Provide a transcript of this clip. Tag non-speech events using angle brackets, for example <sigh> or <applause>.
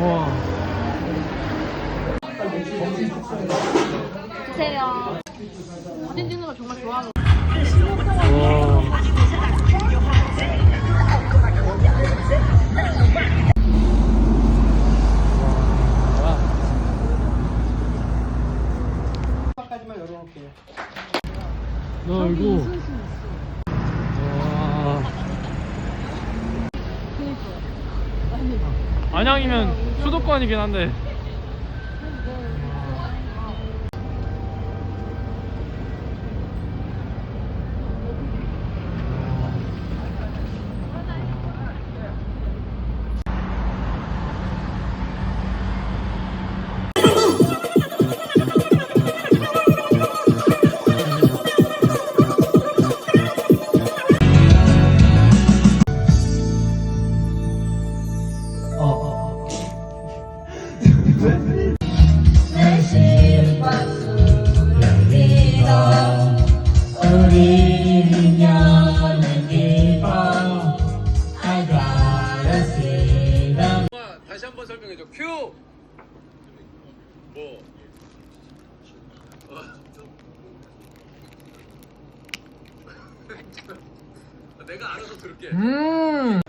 와. 주세요. 사진 찍는 걸 정말 열어놓을게요. 나 이거. 안양이면 수도권이긴 한데. 다시 한번 설명해줘. 큐. 뭐? <laughs> 내가 알아서 들을게. 음.